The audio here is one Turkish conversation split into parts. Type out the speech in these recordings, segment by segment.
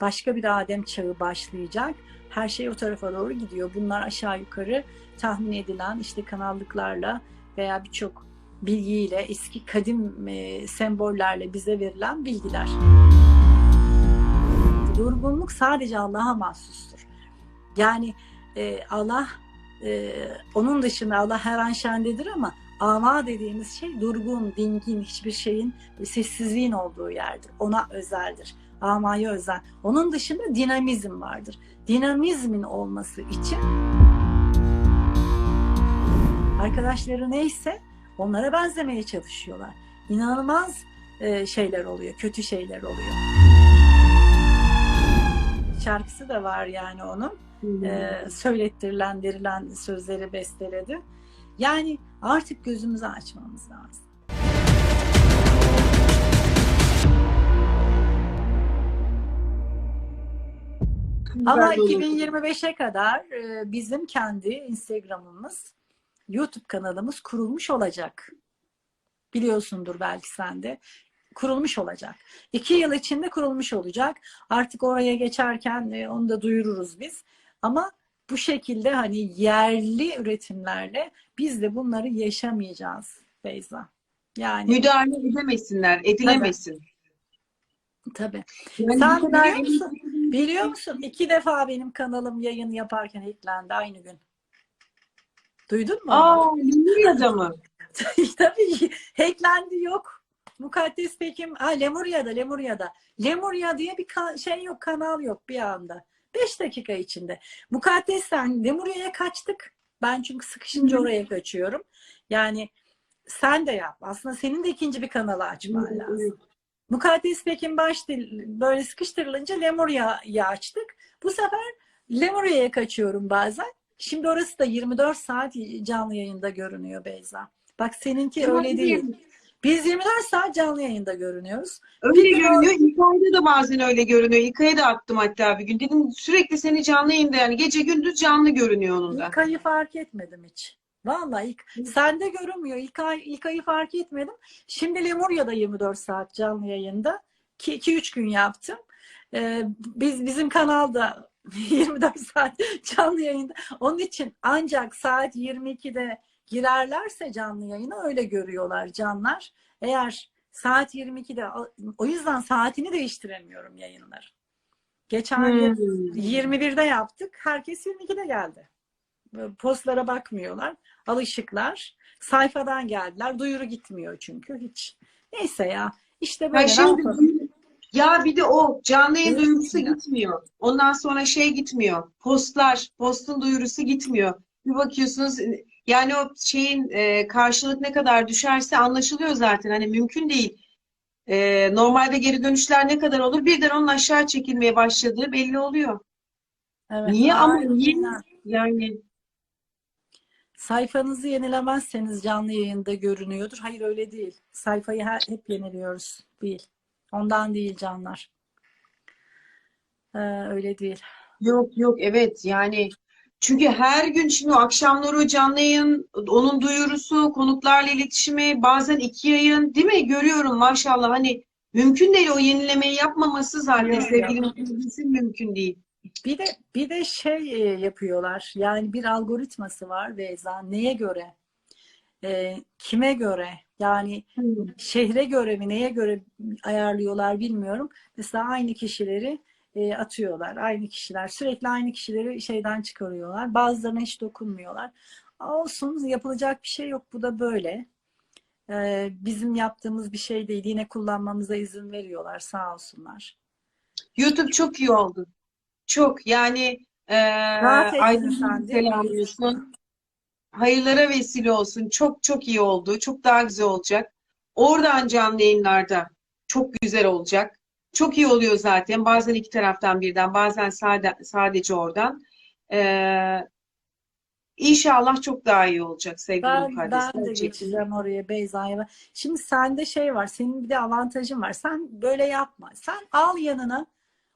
başka bir Adem çağı başlayacak. Her şey o tarafa doğru gidiyor. Bunlar aşağı yukarı tahmin edilen işte kanallıklarla veya birçok bilgiyle, eski kadim e, sembollerle bize verilen bilgiler. Durgunluk sadece Allah'a mahsustur. Yani e, Allah e, onun dışında Allah her an şendedir ama ama dediğimiz şey durgun, dingin, hiçbir şeyin sessizliğin olduğu yerdir. Ona özeldir. Amaya özel. Onun dışında dinamizm vardır. Dinamizmin olması için arkadaşları neyse onlara benzemeye çalışıyorlar. İnanılmaz e, şeyler oluyor, kötü şeyler oluyor. Şarkısı da var yani onun. E, söylettirilen, verilen sözleri besteledi. Yani artık gözümüzü açmamız lazım. Ama 2025'e kadar e, bizim kendi Instagram'ımız, YouTube kanalımız kurulmuş olacak. Biliyorsundur belki sen de. Kurulmuş olacak. İki yıl içinde kurulmuş olacak. Artık oraya geçerken e, onu da duyururuz biz. Ama bu şekilde hani yerli üretimlerle biz de bunları yaşamayacağız Beyza. Yani Müdahale edemesinler, edilemesin. tabii. Yani Sen biliyor musun? Biliyor musun? İki defa benim kanalım yayın yaparken hacklendi aynı gün. Duydun mu? Aa, Lemurya'da mı? Tabii hacklendi yok. Mukaddes Pekim, ha Lemurya'da, Lemurya'da. Lemurya diye bir şey yok, kanal yok bir anda. Beş dakika içinde. Mukaddes'ten Lemurya'ya kaçtık. Ben çünkü sıkışınca Hı. oraya kaçıyorum. Yani sen de yap. Aslında senin de ikinci bir kanalı açman lazım. Mukaddes Pekin baş dil böyle sıkıştırılınca Lemurya'yı açtık. Bu sefer Lemurya'ya kaçıyorum bazen. Şimdi orası da 24 saat canlı yayında görünüyor Beyza. Bak seninki Çok öyle iyi. değil. Biz 24 saat canlı yayında görünüyoruz. Öyle Bir görünüyor. İlkay'da da bazen öyle görünüyor. İlkay'a da attım hatta bir gün. Dedim sürekli seni canlı yayında yani gece gündüz canlı görünüyor onun da. İlk ayı fark etmedim hiç. Vallahi ilk, sende görünmüyor. İlk, ay, ilk ayı fark etmedim. Şimdi Lemurya'da 24 saat canlı yayında. 2-3 gün yaptım. Ee, biz Bizim kanalda 24 saat canlı yayında. Onun için ancak saat 22'de girerlerse canlı yayına öyle görüyorlar canlar. Eğer saat 22'de o yüzden saatini değiştiremiyorum yayınlar. Geçen Hmm. 21'de yaptık. Herkes 22'de geldi. Postlara bakmıyorlar. Alışıklar. Sayfadan geldiler. Duyuru gitmiyor çünkü hiç. Neyse ya. İşte böyle. ne şimdi ya bir de o canlı yayın Evet, duyurusu ya. gitmiyor. Ondan sonra şey gitmiyor. Postlar, postun duyurusu gitmiyor. Bir bakıyorsunuz yani o şeyin e, karşılık ne kadar düşerse anlaşılıyor zaten. Hani mümkün değil. E, normalde geri dönüşler ne kadar olur? Birden onun aşağı çekilmeye başladığı belli oluyor. Evet, Niye ama niye? Yani Sayfanızı yenilemezseniz canlı yayında görünüyordur. Hayır öyle değil. Sayfayı her, hep yeniliyoruz. Değil. Ondan değil canlar. Ee, öyle değil. yok yok evet yani çünkü her gün şimdi akşamları o canlı yayın, onun duyurusu, konuklarla iletişimi, bazen iki yayın değil mi? Görüyorum maşallah hani mümkün değil o yenilemeyi yapmaması zaten sevgili mümkün değil. Bir de bir de şey e, yapıyorlar. Yani bir algoritması var Beyza. Neye göre? E, kime göre? Yani şehre göre mi neye göre ayarlıyorlar bilmiyorum. Mesela aynı kişileri e, atıyorlar. Aynı kişiler. Sürekli aynı kişileri şeyden çıkarıyorlar. Bazılarına hiç dokunmuyorlar. Olsun yapılacak bir şey yok. Bu da böyle. E, bizim yaptığımız bir şey değil. Yine kullanmamıza izin veriyorlar. Sağ olsunlar. YouTube çok iyi oldu. Çok yani e, Aydın selamlıyorsun. Hayırlara vesile olsun. Çok çok iyi oldu. Çok daha güzel olacak. Oradan canlı yayınlarda çok güzel olacak. Çok iyi oluyor zaten. Bazen iki taraftan birden, bazen sade, sadece oradan. Ee, inşallah çok daha iyi olacak sevgili Ben, mukaddes. ben de geçeceğim oraya Beyza'ya. Şimdi sende şey var, senin bir de avantajın var. Sen böyle yapma. Sen al yanına,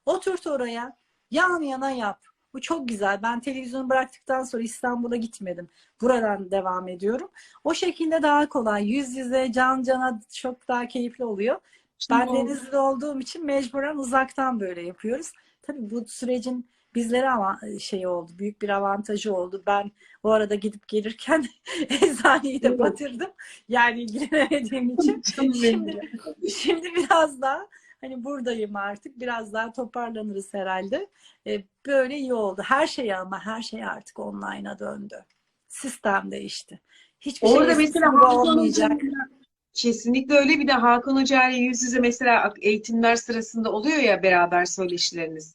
oturt oraya, yan yana yap. Bu çok güzel. Ben televizyonu bıraktıktan sonra İstanbul'a gitmedim. Buradan devam ediyorum. O şekilde daha kolay. Yüz yüze, can cana çok daha keyifli oluyor. Ben Şimdi o- Denizli'de olduğum için mecburen uzaktan böyle yapıyoruz. Tabii bu sürecin bizlere ama şey oldu, büyük bir avantajı oldu. Ben o arada gidip gelirken eczaneyi de batırdım. Yani ilgilenemediğim için. Şimdi, şimdi biraz daha hani buradayım artık. Biraz daha toparlanırız herhalde. E, böyle iyi oldu. Her şey ama her şey artık online'a döndü. Sistem değişti. Hiçbir şey Orada eskisi mesela Hakan olmayacak. Hoca'yla kesinlikle öyle bir de Hakan Hoca ile yüz yüze mesela eğitimler sırasında oluyor ya beraber söyleşileriniz.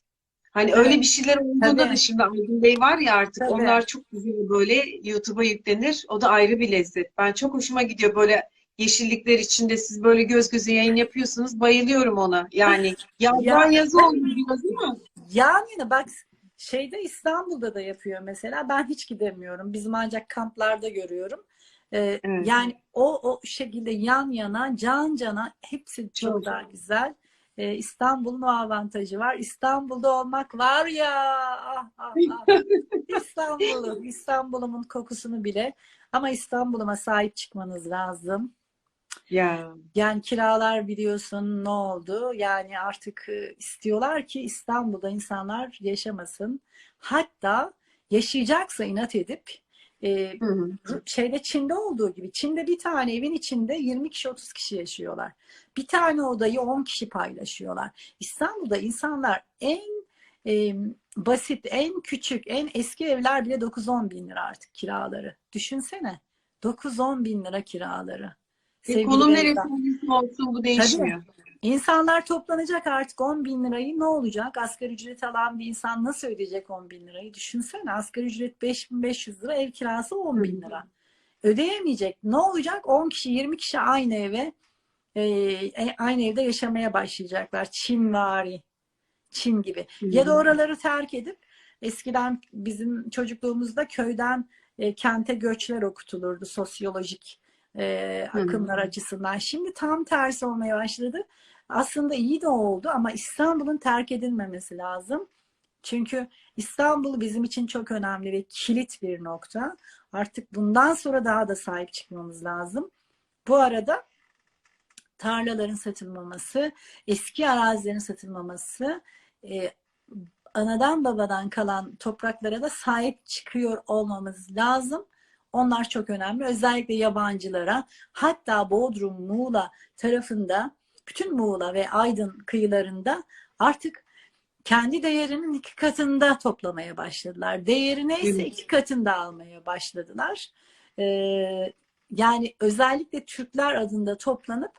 Hani öyle bir şeyler olduğunda Tabii. da şimdi Aydın Bey var ya artık Tabii. onlar çok güzel böyle YouTube'a yüklenir. O da ayrı bir lezzet. Ben çok hoşuma gidiyor böyle yeşillikler içinde siz böyle göz göze yayın yapıyorsunuz. Bayılıyorum ona. Yani yazdan yazı oluyor biraz değil mi? Yani bak şeyde İstanbul'da da yapıyor mesela. Ben hiç gidemiyorum. Bizim ancak kamplarda görüyorum. Ee, Evet. Yani o o şekilde yan yana, can cana hepsi çok, Çok. daha güzel. Ee, İstanbul'un o avantajı var. İstanbul'da olmak var ya. Ah, ah, ah. İstanbul'um, İstanbul'umun kokusunu bile. Ama İstanbul'uma sahip çıkmanız lazım. Ya. Yani kiralar biliyorsun ne oldu? Yani artık istiyorlar ki İstanbul'da insanlar yaşamasın. Hatta yaşayacaksa inat edip e, Hı hı. şeyde Çin'de olduğu gibi Çin'de bir tane evin içinde 20 kişi 30 kişi yaşıyorlar. Bir tane odayı 10 kişi paylaşıyorlar. İstanbul'da insanlar en e, basit, en küçük, en eski evler bile 9-10 bin lira artık kiraları. Düşünsene. 9-10 bin lira kiraları. E, konum neresi olsun bu değişmiyor. İnsanlar toplanacak artık 10 bin lirayı ne olacak? Asgari ücret alan bir insan nasıl ödeyecek 10 bin lirayı? Düşünsene asgari ücret 5500 lira ev kirası 10 bin lira. Ödeyemeyecek. Ne olacak? 10 kişi 20 kişi aynı eve e, e, aynı evde yaşamaya başlayacaklar. Çin vari. Çin gibi. Ya da oraları terk edip eskiden bizim çocukluğumuzda köyden e, kente göçler okutulurdu sosyolojik e, Hı hı. akımlar açısından. Şimdi tam tersi olmaya başladı. Aslında iyi de oldu ama İstanbul'un terk edilmemesi lazım. Çünkü İstanbul bizim için çok önemli ve kilit bir nokta. Artık bundan sonra daha da sahip çıkmamız lazım. Bu arada tarlaların satılmaması, eski arazilerin satılmaması, e, anadan babadan kalan topraklara da sahip çıkıyor olmamız lazım. Onlar çok önemli. Özellikle yabancılara. Hatta Bodrum, Muğla tarafında, bütün Muğla ve Aydın kıyılarında artık kendi değerinin iki katında toplamaya başladılar. Değeri neyse iki katında almaya başladılar. Ee, yani özellikle Türkler adında toplanıp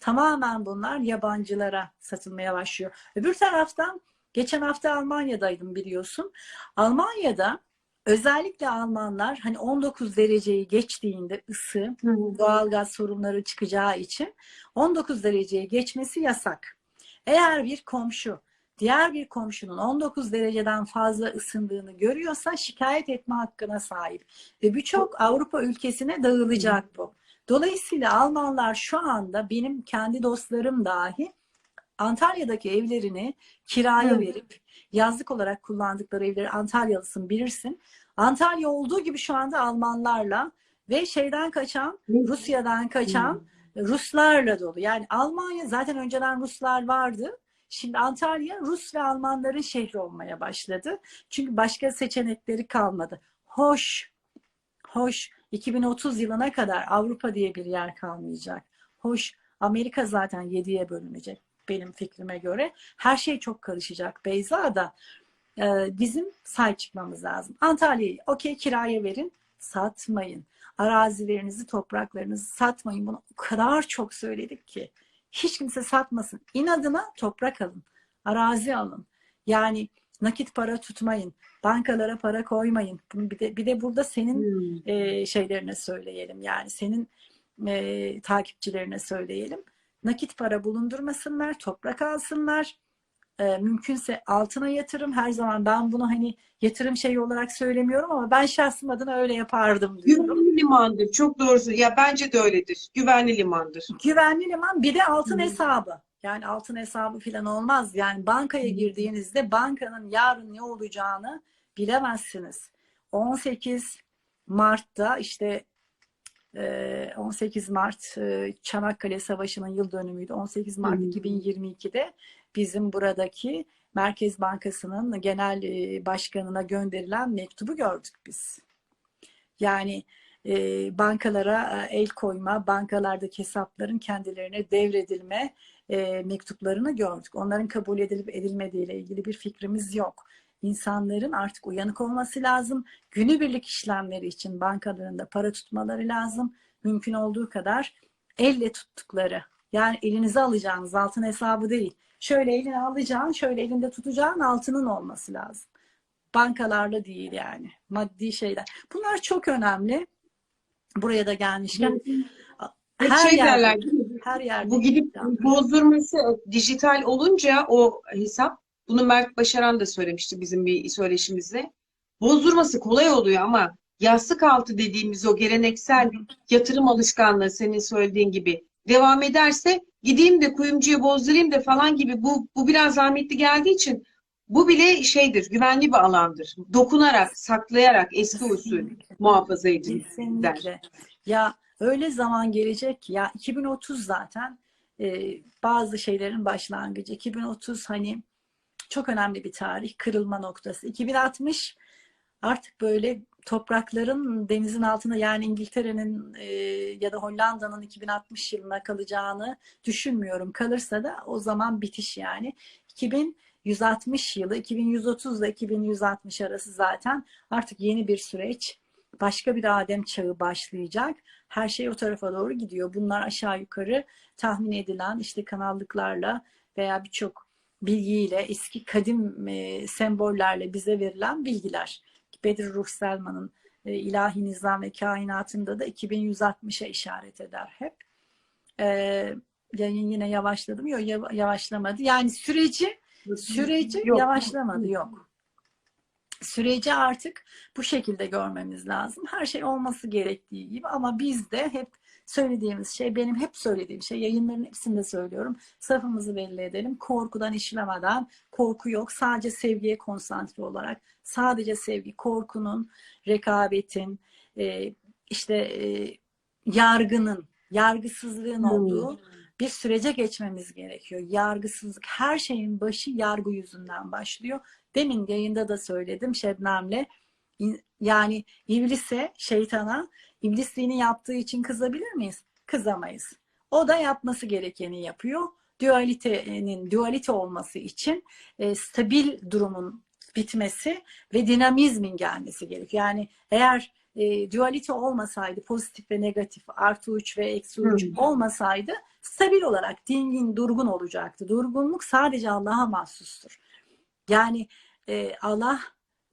tamamen bunlar yabancılara satılmaya başlıyor. Öbür taraftan geçen hafta Almanya'daydım biliyorsun. Almanya'da özellikle Almanlar hani 19 dereceyi geçtiğinde ısı doğalgaz sorunları çıkacağı için 19 dereceye geçmesi yasak. Eğer bir komşu diğer bir komşunun 19 dereceden fazla ısındığını görüyorsa şikayet etme hakkına sahip. Ve birçok Avrupa ülkesine dağılacak bu. Dolayısıyla Almanlar şu anda benim kendi dostlarım dahi Antalya'daki evlerini kiraya verip yazlık olarak kullandıkları evleri Antalyalısın bilirsin. Antalya olduğu gibi şu anda Almanlarla ve şeyden kaçan Rusya'dan kaçan Ruslarla dolu. Yani Almanya zaten önceden Ruslar vardı. Şimdi Antalya Rus ve Almanların şehri olmaya başladı. Çünkü başka seçenekleri kalmadı. Hoş, hoş 2030 yılına kadar Avrupa diye bir yer kalmayacak. Hoş Amerika zaten 7'ye bölünecek benim fikrime göre. Her şey çok karışacak. Beyza da e, bizim sahip çıkmamız lazım. Antalya'yı okey kiraya verin, satmayın. Arazilerinizi, topraklarınızı satmayın. Bunu o kadar çok söyledik ki. Hiç kimse satmasın. İnadına toprak alın. Arazi alın. Yani nakit para tutmayın. Bankalara para koymayın. Bunu bir de bir de burada senin Hı. e, şeylerine söyleyelim. Yani senin e, takipçilerine söyleyelim. Nakit para bulundurmasınlar, toprak alsınlar. E, mümkünse altına yatırım. Her zaman ben bunu hani yatırım şeyi olarak söylemiyorum ama ben şahsım adına öyle yapardım diyorum. Güvenli limandır. Çok doğrusu. Ya bence de öyledir. Güvenli limandır. Güvenli liman bir de altın Hı. hesabı. Yani altın hesabı falan olmaz. Yani bankaya girdiğinizde bankanın yarın ne olacağını bilemezsiniz. 18 Mart'ta işte e, 18 Mart Çanakkale Savaşı'nın yıl dönümüydü. 18 Mart Hı. 2022'de bizim buradaki Merkez Bankası'nın genel e, başkanına gönderilen mektubu gördük biz. Yani e, bankalara e, el koyma, bankalardaki hesapların kendilerine devredilme e, mektuplarını gördük. Onların kabul edilip edilmediği ile ilgili bir fikrimiz yok. İnsanların artık uyanık olması lazım. Günübirlik işlemleri için bankalarında para tutmaları lazım. Mümkün olduğu kadar elle tuttukları yani elinize alacağınız altın hesabı değil. Şöyle eline alacağın, şöyle elinde tutacağın altının olması lazım. Bankalarla değil yani. Maddi şeyler. Bunlar çok önemli. Buraya da gelmişken her şey yerde, derler her yerde Bu gidip bozdurması dijital olunca o hesap bunu Mert Başaran da söylemişti bizim bir söyleşimizde. Bozdurması kolay oluyor ama yastık altı dediğimiz o geleneksel yatırım alışkanlığı senin söylediğin gibi devam ederse gideyim de kuyumcuya bozdurayım da falan gibi bu bu biraz zahmetli geldiği için bu bile şeydir, güvenli bir alandır. Dokunarak, saklayarak eski usul muhafaza edilir. Kesinlikle. Ya öyle zaman gelecek ki ya 2030 zaten e, bazı şeylerin başlangıcı. 2030 hani çok önemli bir tarih, kırılma noktası. 2060 artık böyle toprakların denizin altında yani İngiltere'nin e, ya da Hollanda'nın 2060 yılına kalacağını düşünmüyorum. Kalırsa da o zaman bitiş yani. 2160 yılı, 2130 ile 2160 arası zaten artık yeni bir süreç. Başka bir Adem çağı başlayacak. Her şey o tarafa doğru gidiyor. Bunlar aşağı yukarı tahmin edilen işte kanallıklarla veya birçok bilgiyle, eski kadim e, sembollerle bize verilen bilgiler. Bedir Ruh Selman'ın e, İlahi Nizam ve Kainatında da 2160'a işaret eder hep. E, yayın yine yavaşladım. Yok yav- yavaşlamadı. Yani süreci süreci Yok. yavaşlamadı. Yok. Süreci artık bu şekilde görmemiz lazım. Her şey olması gerektiği gibi ama biz de hep söylediğimiz şey, benim hep söylediğim şey, yayınların hepsinde söylüyorum. Safımızı belli edelim. Korkudan işlemeden, korku yok. Sadece sevgiye konsantre olarak, sadece sevgi, korkunun, rekabetin, e, işte e, yargının, yargısızlığın Hmm. olduğu bir sürece geçmemiz gerekiyor. Yargısızlık, her şeyin başı yargı yüzünden başlıyor. Demin yayında da söyledim Şebnem'le. Yani iblise, şeytana iblisliğini yaptığı için kızabilir miyiz? Kızamayız. O da yapması gerekeni yapıyor. Dualitenin, dualite olması için e, stabil durumun bitmesi ve dinamizmin gelmesi gerekiyor. Yani eğer e, dualite olmasaydı, pozitif ve negatif, artı uç ve eksi uç Hmm. olmasaydı stabil olarak dingin, durgun olacaktı. Durgunluk sadece Allah'a mahsustur. Yani e, Allah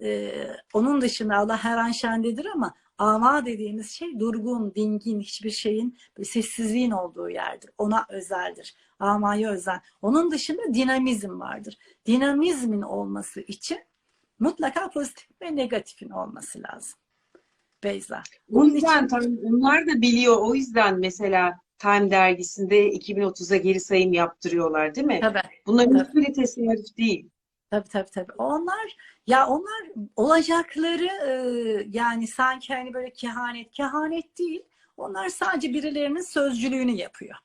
e, onun dışında Allah her an şendedir ama ama dediğimiz şey durgun, dingin, hiçbir şeyin sessizliğin olduğu yerdir. Ona özeldir. Amaya özel. Onun dışında dinamizm vardır. Dinamizmin olması için mutlaka pozitif ve negatifin olması lazım. Beyza. O Onun yüzden için onlar da biliyor. O yüzden mesela Time dergisinde 2030'a geri sayım yaptırıyorlar değil mi? tabii, Bunların Tabii. hiçbiri tesadüf değil. tabii tabii tabii. Onlar ya onlar olacakları e, yani sanki hani böyle kehanet, kehanet değil. Onlar sadece birilerinin sözcülüğünü yapıyor.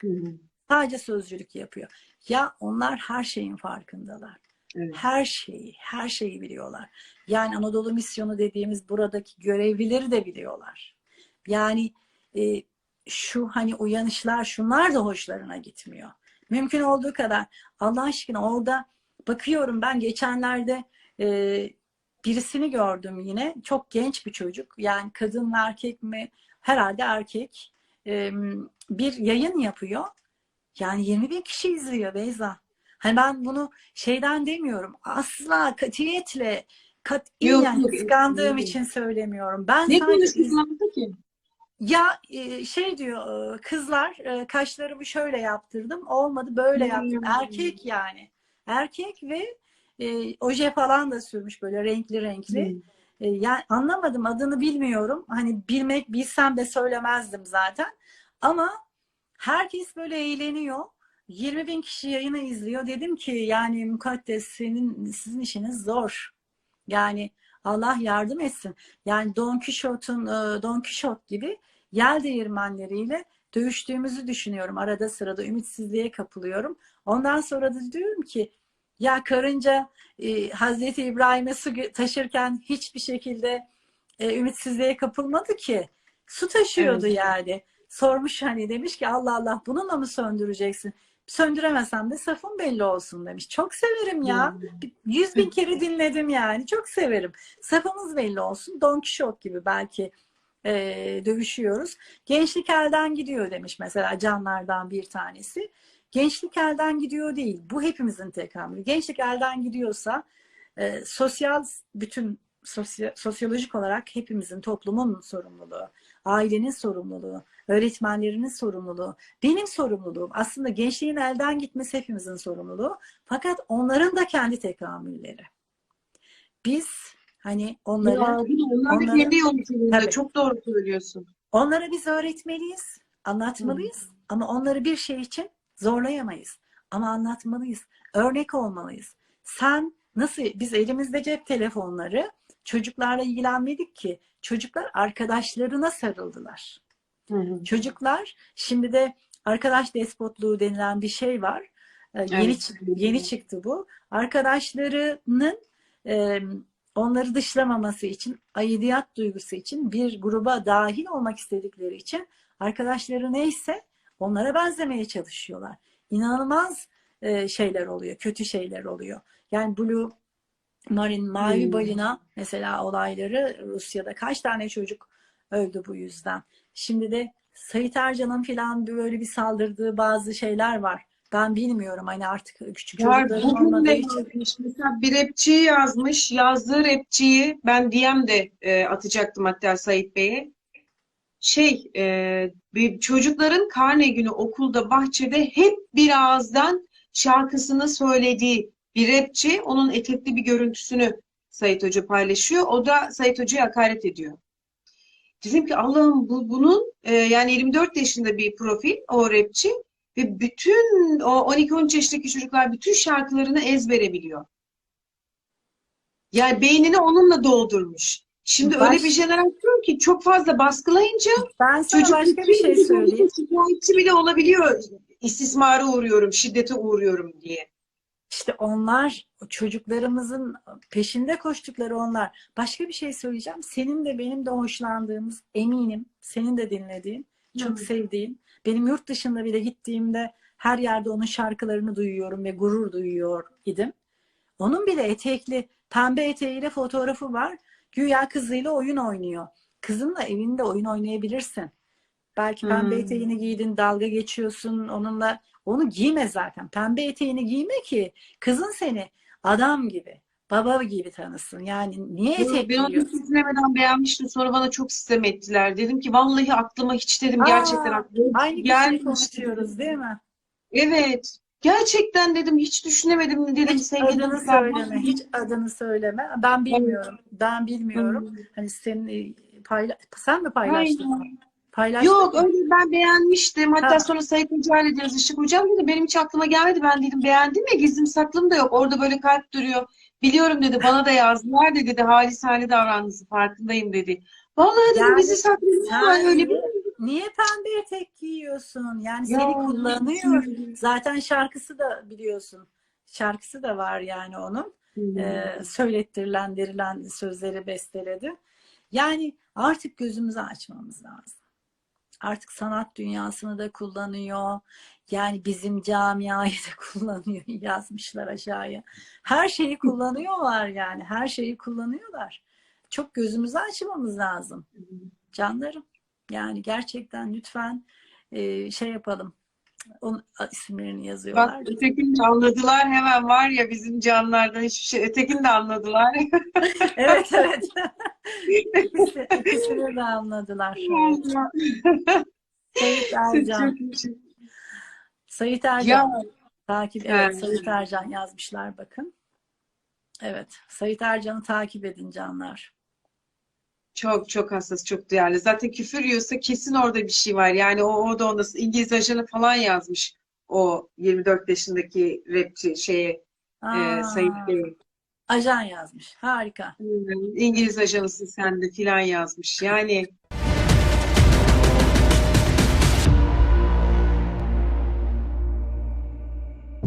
Hı hı. Sadece sözcülük yapıyor. Ya onlar her şeyin farkındalar. Evet. Her şeyi, her şeyi biliyorlar. Yani Anadolu Misyonu dediğimiz buradaki görevlileri de biliyorlar. Yani e, şu hani uyanışlar, şunlar da hoşlarına gitmiyor. Mümkün olduğu kadar Allah aşkına orada bakıyorum ben geçenlerde e, birisini gördüm yine. Çok genç bir çocuk. Yani kadın mı erkek mi? Herhalde erkek. E, bir yayın yapıyor. Yani 20 bin kişi izliyor Beyza. Hani ben bunu şeyden demiyorum. Asla katiyetle katiyen kıskandığım yok. için söylemiyorum. Ben Ne sadece ki? ya e, şey diyor e, kızlar e, kaşlarımı şöyle yaptırdım olmadı böyle yaptım. Erkek yani. Erkek ve e, oje falan da sürmüş böyle renkli renkli. Hı. E, yani anlamadım adını bilmiyorum. Hani bilmek bilsem de söylemezdim zaten. Ama herkes böyle eğleniyor. 20 bin kişi yayını izliyor. Dedim ki yani mukaddes senin sizin işiniz zor. Yani Allah yardım etsin. Yani Don Quixote'un e, Don Quixote gibi yel değirmenleriyle dövüştüğümüzü düşünüyorum. Arada sırada ümitsizliğe kapılıyorum. Ondan sonra da diyorum ki Ya karınca e, Hazreti İbrahim'e su taşırken hiçbir şekilde e, ümitsizliğe kapılmadı ki. Su taşıyordu Evet. yani. Sormuş hani demiş ki Allah Allah bununla mı söndüreceksin? Söndüremesem de safım belli olsun demiş. Çok severim ya. Yüz bin kere dinledim yani. Çok severim. Safımız belli olsun. Don Kişot gibi belki e, dövüşüyoruz. Gençlik elden gidiyor demiş mesela canlardan bir tanesi. Gençlik elden gidiyor değil. Bu hepimizin tekamülü. Gençlik elden gidiyorsa e, sosyal bütün sosyo- sosyolojik olarak hepimizin toplumun sorumluluğu, ailenin sorumluluğu, öğretmenlerinin sorumluluğu, benim sorumluluğum. Aslında gençliğin elden gitmesi hepimizin sorumluluğu. Fakat onların da kendi tekamülleri. Biz hani onları Ya? Onlar onları- kendi yolculuğunda. Tabii. Çok doğru söylüyorsun. Onlara biz öğretmeliyiz, anlatmalıyız ama onları bir şey için zorlayamayız. Ama anlatmalıyız, örnek olmalıyız. Sen nasıl, biz elimizde cep telefonları çocuklarla ilgilenmedik ki çocuklar arkadaşlarına sarıldılar. Hı hı. Çocuklar şimdi de arkadaş despotluğu denilen bir şey var. Ee, Yeni Evet. çı- yeni çıktı bu. Arkadaşlarının e, onları dışlamaması için, aidiyet duygusu için bir gruba dahil olmak istedikleri için arkadaşları neyse onlara benzemeye çalışıyorlar. İnanılmaz e, şeyler oluyor, kötü şeyler oluyor. Yani Blue Marine, Mavi Hmm. Balina mesela olayları Rusya'da kaç tane çocuk öldü bu yüzden. Şimdi de Sait Ercan'ın falan böyle bir saldırdığı bazı şeyler var. Ben bilmiyorum hani artık küçük çocukların olmadığı de için. Mesela bir rapçi yazmış. Yazdığı rapçiyi ben DM'de e, atacaktım hatta Sait Bey'e. Şey, e, çocukların karne günü okulda, bahçede hep bir ağızdan şarkısını söylediği bir rapçi. Onun etekli bir görüntüsünü Sait Hoca paylaşıyor. O da Sait Hoca'ya hakaret ediyor. Dedim ki Allah'ım bu, bunun e, yani 24 yaşında bir profil o rapçi ve bütün o 12-13 yaşındaki çocuklar bütün şarkılarını ezbere biliyor. Yani beynini onunla doldurmuş. Şimdi Baş- öyle bir jenerasyon ki çok fazla baskılayınca Ben sana çocuk başka bir şey söyleyeyim. şikayetçi bile olabiliyor. İstismara uğruyorum, şiddete uğruyorum diye. İşte onlar çocuklarımızın peşinde koştukları onlar. Başka bir şey söyleyeceğim. Senin de benim de hoşlandığımız eminim. Senin de dinlediğin, çok Hı. sevdiğin. Benim yurt dışında bile gittiğimde her yerde onun şarkılarını duyuyorum ve gurur duyuyor idim. Onun bile etekli pembe eteğiyle fotoğrafı var. Güya kızıyla oyun oynuyor. Kızınla evinde oyun oynayabilirsin. Belki pembe Hmm. eteğini giydin, dalga geçiyorsun onunla. Onu giyme zaten. Pembe eteğini giyme ki kızın seni adam gibi, baba gibi tanısın. Yani niye etek Ben onu dinlemeden beğenmiştim. Sonra bana çok sistem ettiler. Dedim ki vallahi aklıma hiç dedim Aa, gerçekten aklıma Aynı kişiyi konuşuyoruz değil mi? Evet. Gerçekten dedim hiç düşünemedim dedim Hiç sevgili adını söyleme, hiç adını söyleme. Ben bilmiyorum. Ben bilmiyorum. Hmm. Hani senin e, payla sen mi paylaştın? Aynen. Paylaştın Yok mı? öyle ben beğenmiştim. Hatta Ha. sonra Sayın Hoca ile yazıştık. Hocam dedi benim hiç aklıma gelmedi. Ben dedim beğendim ya gizlim saklım da yok. Orada böyle kalp duruyor. Biliyorum dedi bana da yazdılar dedi. dedi halisane davrandınız farkındayım dedi. Vallahi dedim Yani bizi saklıyor sen ama öyle bir niye, pembe etek giyiyorsun? Yani Ya, seni kullanıyor. Zaten şarkısı da biliyorsun. Şarkısı da var yani onun. Hmm. Ee, söylettirilen, verilen sözleri besteledi. Yani artık gözümüzü açmamız lazım. Artık sanat dünyasını da kullanıyor. Yani bizim camiayı da kullanıyor. Yazmışlar aşağıya. Her şeyi kullanıyorlar yani. Her şeyi kullanıyorlar. Çok gözümüzü açmamız lazım. Canlarım. Yani gerçekten lütfen e, şey yapalım. Onun isimlerini Bak yazıyorlar. ötekini de anladılar hemen var ya bizim canlardan hiçbir şey. Ötekini de anladılar. Evet evet. İkisi, ikisini de anladılar. Sayit Ercan. Sayit Ercan. Ya Takip, evet, Evet. Sayit Ercan yazmışlar bakın. Evet, Sayit Ercan'ı takip edin canlar. Çok çok hassas, çok duyarlı. Zaten küfür yiyorsa kesin orada bir şey var. Yani o orada onda İngiliz ajanı falan yazmış. O 24 yaşındaki rapçi şeye e, Aa, Sayın Bey. ajan yazmış. Harika. İngiliz ajanısın sen de filan yazmış. Yani